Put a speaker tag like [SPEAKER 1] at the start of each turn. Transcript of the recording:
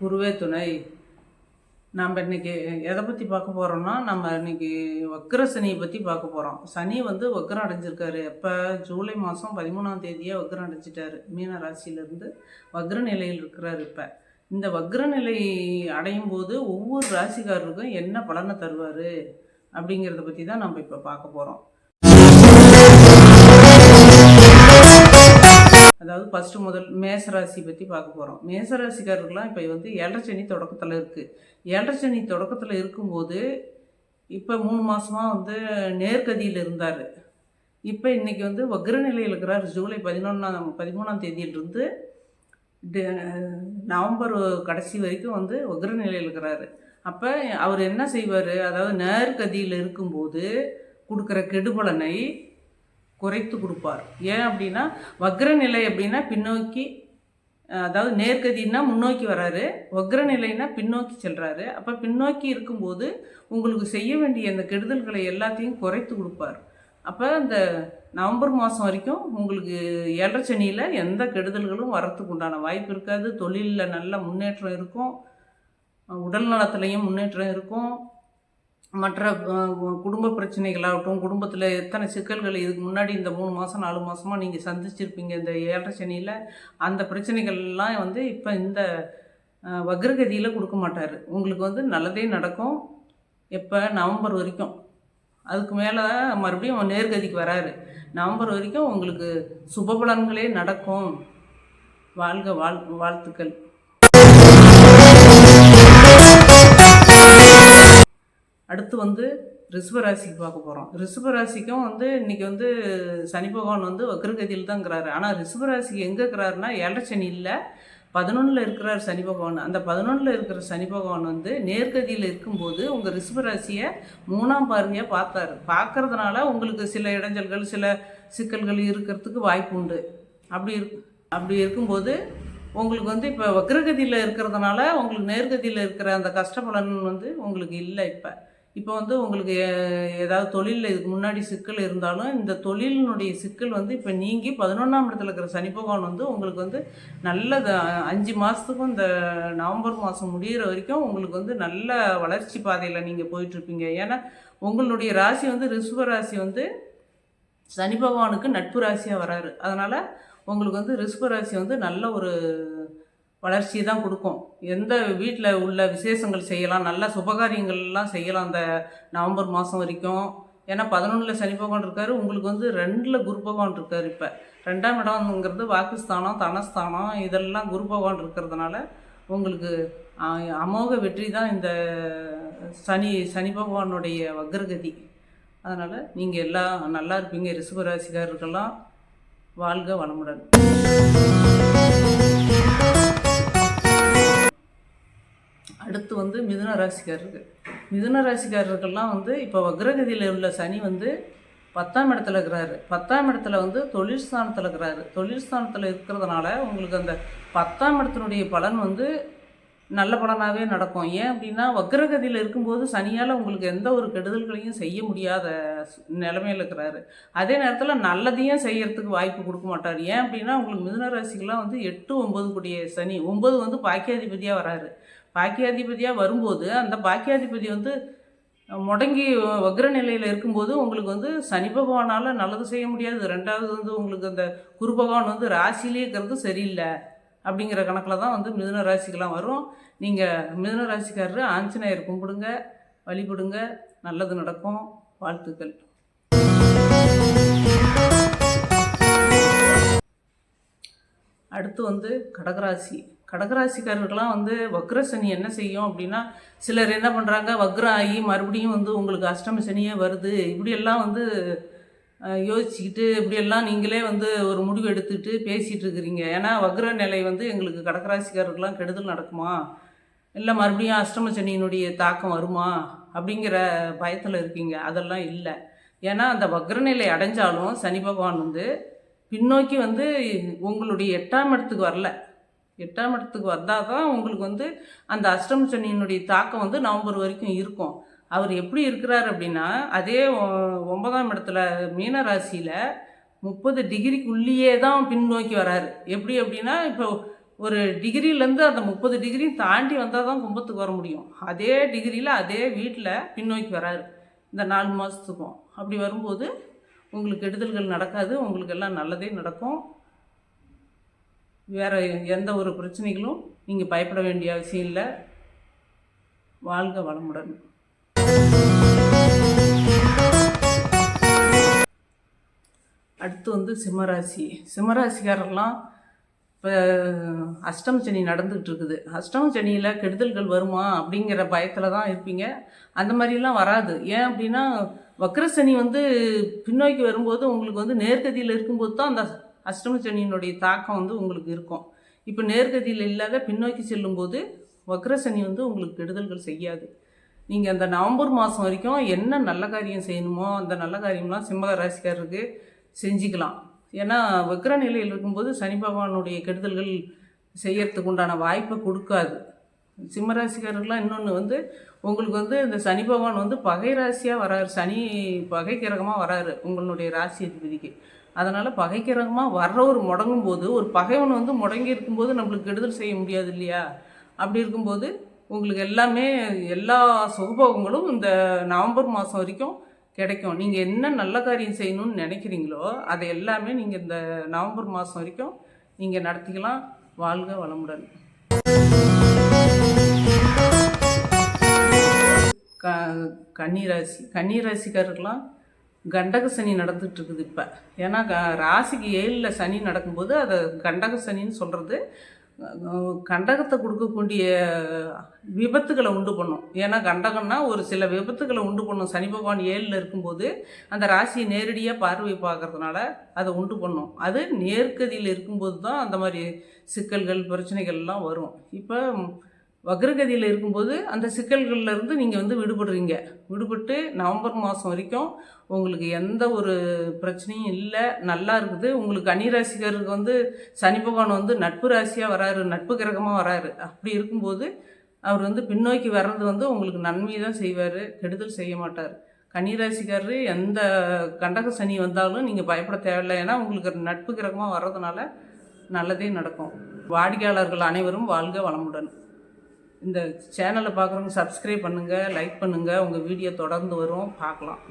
[SPEAKER 1] குருவே துணை. நம்ம இன்னைக்கு எதை பற்றி பார்க்க போகிறோம்னா நம்ம இன்றைக்கி வக்ர சனியை பற்றி பார்க்க போகிறோம் சனி வந்து வக்ரம் அடைஞ்சிருக்காரு. எப்போ? ஜூலை மாதம் பதிமூணாம் தேதியே வக்ரம் அடைஞ்சிட்டாரு. மீன ராசியிலேருந்து வக்ர நிலையில் இருக்கிறார் இப்போ. இந்த வக்ர நிலை அடையும் போது ஒவ்வொரு ராசிக்காரருக்கும் என்ன பலனை தருவார்? அப்படிங்கிறத பற்றி தான் நம்ம இப்போ பார்க்க போகிறோம் அதாவது ஃபஸ்ட்டு முதல் மேசராசி பற்றி பார்க்க போகிறோம் மேசராசிக்காரர்கள்லாம் இப்போ வந்து ஏழரை தொடக்கத்தில் இருக்குது ஏழரை சனி தொடக்கத்தில் இருக்கும்போது இப்போ மூணு மாதமாக வந்து நேர்கதியில் இருந்தார். இப்போ இன்றைக்கி வந்து வக்ர நிலையில் இருக்கிறார். ஜூலை பதினொன்றாம் பதிமூணாம் தேதியிலிருந்து நவம்பர் கடைசி வரைக்கும் வந்து வக்ர நிலையில் இருக்கிறாரு. அப்போ அவர் என்ன செய்வார்? அதாவது நேர்கதியில் இருக்கும்போது கொடுக்குற கெடுபலனை குறைத்து கொடுப்பார். ஏன் அப்படின்னா வக்ர நிலை அப்படின்னா பின்னோக்கி அதாவது நேர்கதின்னா முன்னோக்கி வராரு. வக்ர நிலைன்னா பின்னோக்கி செல்கிறாரு அப்போ பின்னோக்கி இருக்கும்போது உங்களுக்கு செய்ய வேண்டிய அந்த கெடுதல்களை எல்லாத்தையும் குறைத்து கொடுப்பார். அப்போ இந்த நவம்பர் மாதம் வரைக்கும் உங்களுக்கு ஏழரை சனியில் எந்த கெடுதல்களும் வரத்துக்கு உண்டான வாய்ப்பு இருக்காது. தொழிலில் நல்ல முன்னேற்றம் இருக்கும். உடல் நலத்துலேயும் முன்னேற்றம் இருக்கும். மற்ற குடும்ப பிரச்சனைகளாகட்டும் குடும்பத்தில் எத்தனை சிக்கல்கள் இதுக்கு முன்னாடி இந்த மூணு மாதம் நாலு மாதமாக நீங்கள் சந்திச்சிருப்பீங்க இந்த ஏழரை சனியில் அந்த பிரச்சனைகள்லாம் வந்து இப்போ இந்த வக்ரகதியில் கொடுக்க மாட்டார். உங்களுக்கு வந்து நல்லதே நடக்கும். எப்போ நவம்பர் வரைக்கும். அதுக்கு மேலே மறுபடியும் நேர்கதிக்கு வராரு. நவம்பர் வரைக்கும் உங்களுக்கு சுபபலன்களே நடக்கும். வாழ்க வாழ் வாழ்த்துக்கள். அடுத்து வந்து ரிஷபராசிக்கு பார்க்க போகிறோம் ரிஷபராசிக்கும் வந்து இன்றைக்கி வந்து சனி பகவான் வந்து வக்ரகதியில் தான் இருக்கிறாரு ஆனால் ரிஷபராசிக்கு எங்கே இருக்கிறாருன்னா ஏழரை இல்லை பதினொன்றில் இருக்கிறார் சனி பகவான். அந்த பதினொன்றில் இருக்கிற சனி பகவான் வந்து நேர்கதியில் இருக்கும்போது உங்கள் ரிஷபராசியை மூணாம் பார்வையாக பார்த்தாரு. பார்க்கறதுனால உங்களுக்கு சில இடைஞ்சல்கள் சில சிக்கல்கள் இருக்கிறதுக்கு வாய்ப்பு உண்டு. அப்படி இருக்கு அப்படி இருக்கும்போது உங்களுக்கு வந்து இப்போ வக்ரகதியில் இருக்கிறதுனால உங்களுக்கு நேர்கதியில் இருக்கிற அந்த கஷ்டபலன் வந்து உங்களுக்கு இல்லை இப்போ. இப்போ வந்து உங்களுக்கு ஏதாவது தொழிலில் இதுக்கு முன்னாடி சிக்கல் இருந்தாலும் இந்த தொழிலினுடைய சிக்கல் வந்து இப்போ நீங்கி பதினொன்றாம் இடத்துல இருக்கிற சனி பகவான் வந்து உங்களுக்கு வந்து நல்ல அஞ்சு மாதத்துக்கும் இந்த நவம்பர் மாதம் முடிகிற வரைக்கும் உங்களுக்கு வந்து நல்ல வளர்ச்சி பாதையில் நீங்கள் போயிட்டுருப்பீங்க. ஏன்னா உங்களுடைய ராசி வந்து ரிசுவ ராசி வந்து சனி பகவானுக்கு நட்பு ராசியாக வராரு. அதனால் உங்களுக்கு வந்து ரிசுவ ராசி வந்து நல்ல ஒரு வளர்ச்சியை தான் கொடுக்கும். எந்த வீட்டில் உள்ள விசேஷங்கள் செய்யலாம் நல்ல சுபகாரியங்கள்லாம் செய்யலாம் அந்த நவம்பர் மாதம் வரைக்கும். ஏன்னா பதினொன்றில் சனி பகவான் இருக்கார் உங்களுக்கு வந்து ரெண்டில் குரு பகவான் இருக்கார் இப்போ. ரெண்டாம் இடம்ங்கிறது வாக்குஸ்தானம் தனஸ்தானம் இதெல்லாம் குரு பகவான் இருக்கிறதுனால உங்களுக்கு அமோக வெற்றி தான் இந்த சனி சனி பகவானுடைய வக்ரகதி. அதனால் நீங்கள் எல்லாம் நல்லா இருப்பீங்க. ரிஷபராசிக்காரர்கள்லாம் வாழ்க வளமுடன். அடுத்து வந்து மிதுன ராசிக்காரருக்கு மிதுன ராசிக்காரருக்கெல்லாம் வந்து இப்போ வக்ரகதியில் உள்ள சனி வந்து பத்தாம் இடத்துல இருக்கிறாரு. பத்தாம் இடத்துல வந்து தொழில் ஸ்தானத்தில் இருக்கிறாரு. தொழில் ஸ்தானத்தில் இருக்கிறதுனால உங்களுக்கு அந்த பத்தாம் இடத்தினுடைய பலன் வந்து நல்ல பலனாகவே நடக்கும். ஏன் அப்படின்னா வக்ரகதியில் இருக்கும்போது சனியால் உங்களுக்கு எந்த ஒரு கெடுதல்களையும் செய்ய முடியாத நிலமையில் இருக்கிறாரு. அதே நேரத்தில் நல்லதையும் செய்யறதுக்கு வாய்ப்பு கொடுக்க மாட்டார். ஏன் அப்படின்னா உங்களுக்கு மிதுன ராசிக்கெலாம் வந்து எட்டு ஒம்பது கூடிய சனி. ஒம்பது வந்து பாக்கியாதிபதியாக வராரு. பாக்கியாதிபதியாக வரும்போது அந்த பாக்கியாதிபதி வந்து முடங்கி வக்ர நிலையில் இருக்கும்போது உங்களுக்கு வந்து சனி பகவானால் நல்லது செய்ய முடியாது. ரெண்டாவது வந்து உங்களுக்கு அந்த குரு பகவான் வந்து ராசியிலே இருக்கிறது சரியில்லை. அப்படிங்கிற கணக்கில் தான் வந்து மிதுன ராசிக்கெல்லாம் வரும். நீங்கள் மிதுன ராசிக்காரரு ஆஞ்சநேயர் கும்பிடுங்க வழிபடுங்க நல்லது நடக்கும். வாழ்த்துக்கள். அடுத்து வந்து கடகராசி. கடகராசிக்காரர்கள்லாம் வந்து வக்ர சனி என்ன செய்யும் அப்படின்னா சிலர் என்ன பண்ணுறாங்க வக்ரம் ஆகி மறுபடியும் வந்து உங்களுக்கு அஷ்டம சனியே வருது. இப்படியெல்லாம் வந்து யோசிச்சுக்கிட்டு இப்படியெல்லாம் நீங்களே வந்து ஒரு முடிவு எடுத்துகிட்டு பேசிகிட்டு இருக்கிறீங்க. ஏன்னா வக்ர நிலை வந்து எங்களுக்கு கடகராசிக்காரர்கள்லாம் கெடுதல் நடக்குமா? இல்லை மறுபடியும் அஷ்டம சனியினுடைய தாக்கம் வருமா? அப்படிங்கிற பயத்தில் இருக்கீங்க. அதெல்லாம் இல்லை. ஏன்னா அந்த வக்ரநிலை அடைஞ்சாலும் சனி பகவான் வந்து பின்னோக்கி வந்து உங்களுடைய எட்டாம் இடத்துக்கு வரல. எட்டாம் இடத்துக்கு வந்தால் தான் உங்களுக்கு வந்து அந்த அஷ்டம சனியினுடைய தாக்கம் வந்து நவம்பர் வரைக்கும் இருக்கும். அவர் எப்படி இருக்கிறார் அப்படின்னா அதே ஒ- ஒன்பதாம் இடத்துல மீன ராசியில் முப்பது டிகிரிக்குள்ளேயே தான் பின்னோக்கி வராரு. எப்படி அப்படின்னா இப்போ ஒரு டிகிரிலேருந்து அந்த முப்பது டிகிரியும் தாண்டி வந்தால் தான் கும்பத்துக்கு வர முடியும். அதே டிகிரியில் அதே வீட்டில் பின்னோக்கி வராரு. இந்த நாலு மாதத்துக்கும் அப்படி வரும்போது உங்களுக்கு கெடுதல்கள் நடக்காது உங்களுக்கு எல்லாம் நல்லதே நடக்கும். வேறு எந்த ஒரு பிரச்சனைகளும் நீங்கள் பயப்பட வேண்டிய அவசியம் இல்லை. வாழ்க வளமுடன். அடுத்து வந்து சிம்மராசி. சிம்மராசிக்காரர்லாம் இப்போ அஷ்டம சனி நடந்துகிட்டு இருக்குது அஷ்டம சனியில் கெடுதல்கள் வருமா அப்படிங்கிற பயத்தில் தான் இருப்பீங்க. அந்த மாதிரிலாம் வராது. ஏன் அப்படின்னா வக்ரசனி வந்து பின்னோக்கி வரும்போது உங்களுக்கு வந்து நேர்கதியில் இருக்கும்போது தான் அந்த அஷ்டம சனியினுடைய தாக்கம் வந்து உங்களுக்கு இருக்கும். இப்போ நேர்கதியில் இல்லாத பின்னோக்கி செல்லும்போது வக்ரசனி வந்து உங்களுக்கு கெடுதல்கள் செய்யாது. நீங்கள் அந்த நவம்பர் மாதம் வரைக்கும் என்ன நல்ல காரியம் செய்யணுமோ அந்த நல்ல காரியம்லாம் சிம்ம ராசிக்காரருக்கு செஞ்சுக்கலாம். ஏன்னா வக்ர நிலையில் இருக்கும்போது சனி பகவானுடைய கெடுதல்கள் செய்யறதுக்கு உண்டான வாய்ப்பை கொடுக்காது. சிம்மராசிக்காரர்கள்லாம் இன்னொன்று வந்து உங்களுக்கு வந்து இந்த சனி பகவான் வந்து பகை ராசியாக வராரு. சனி பகை கிரகமாக வராரு உங்களுடைய ராசி அதிபதிக்கு. அதனால் பகை கிரகமாக வர்றவர் முடங்கும் போது ஒரு பகைவன் வந்து முடங்கி இருக்கும்போது நம்மளுக்கு கெடுதல் செய்ய முடியாது இல்லையா? அப்படி இருக்கும்போது உங்களுக்கு எல்லாமே எல்லா சுகபோகங்களும் இந்த நவம்பர் மாதம் வரைக்கும் கிடைக்கும். நீங்கள் என்ன நல்ல காரியம் செய்யணும்னு நினைக்கிறீங்களோ அதை எல்லாமே நீங்கள் இந்த நவம்பர் மாதம் வரைக்கும் நீங்கள் நடத்திக்கலாம். வாழ்க வளமுடன். க கன்னிராசி கன்னிராசிக்காரர்களாம் கண்டக சனி நடந்துட்டு இருக்குது இப்போ. ஏன்னா க ராசிக்கு ஏழில் சனி நடக்கும்போது அதை கண்டக சனின்னு சொல்கிறது கண்டகத்தை கொடுக்கக்கூடிய விபத்துகளை உண்டு பண்ணும். ஏன்னா கண்டகம்னா ஒரு சில விபத்துகளை உண்டு பண்ணும். சனி பகவான் ஏழில் இருக்கும்போது அந்த ராசியை நேரடியாக பார்வை பார்க்கறதுனால அதை உண்டு பண்ணும். அது நேர்கதியில் இருக்கும்போது தான் அந்த மாதிரி சிக்கல்கள் பிரச்சனைகள்லாம் வரும். இப்போ வக்ரகதியில் இருக்கும்போது அந்த சிக்கல்கள்லேருந்து நீங்கள் வந்து விடுபடுறீங்க. விடுபட்டு நவம்பர் மாதம் வரைக்கும் உங்களுக்கு எந்த ஒரு பிரச்சனையும் இல்லை நல்லா இருக்குது. உங்களுக்கு கன்னிராசிக்காரருக்கு வந்து சனி பகவான் வந்து நட்பு ராசியாக வராரு நட்பு கிரகமாக வராரு. அப்படி இருக்கும்போது அவர் வந்து பின்னோக்கி வர்றது வந்து உங்களுக்கு நன்மை தான் செய்வார் கெடுதல் செய்ய மாட்டார். கன்னிராசிக்காரரு எந்த கண்டக சனி வந்தாலும் நீங்கள் பயப்பட தேவையில்லை. ஏன்னா உங்களுக்கு நட்பு கிரகமாக வர்றதுனால நல்லதே நடக்கும். வாடிக்கையாளர்கள் அனைவரும் வாழ்க வளமுடன். இந்த சேனலை பார்க்குறவங்க சப்ஸ்கிரைப் பண்ணுங்கள் லைக் பண்ணுங்கள் உங்கள் வீடியோ தொடர்ந்து வரும். பார்க்கலாம்.